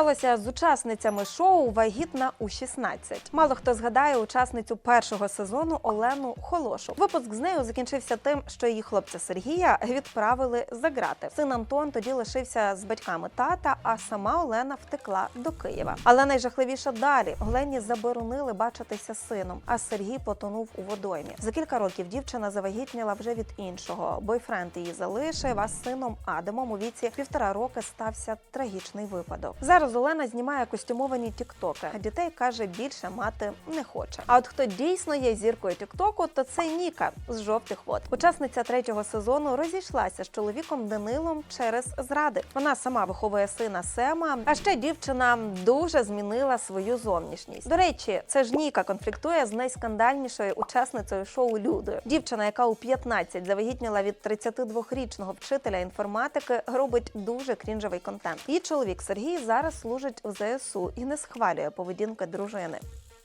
сталося з учасницями шоу Вагітна у 16. Мало хто згадає учасницю першого сезону Олену Холошу. Випуск з нею закінчився тим, що її хлопця Сергія відправили за грати. Син Антон тоді лишився з батьками тата, а сама Олена втекла до Києва. Але найжахливіше далі Олені заборонили бачитися сином, а Сергій потонув у водоймі. За кілька років дівчина завагітніла вже від іншого. Бойфренд її залишив, а з сином Адамом у віці півтора роки стався трагічний випадок. Зараз Олена знімає костюмовані тіктоки, а дітей каже, більше мати не хоче. А от хто дійсно є зіркою тіктоку, то це Ніка з жовтих вод. Учасниця третього сезону розійшлася з чоловіком Данилом через зради. Вона сама виховує сина Сема. А ще дівчина дуже змінила свою зовнішність. До речі, це ж Ніка конфліктує з найскандальнішою учасницею шоу Людою. Дівчина, яка у 15 завагітніла від 32-річного вчителя інформатики, робить дуже крінжовий контент. Її чоловік Сергій зараз служить у ЗСУ і не схвалює поведінки дружини.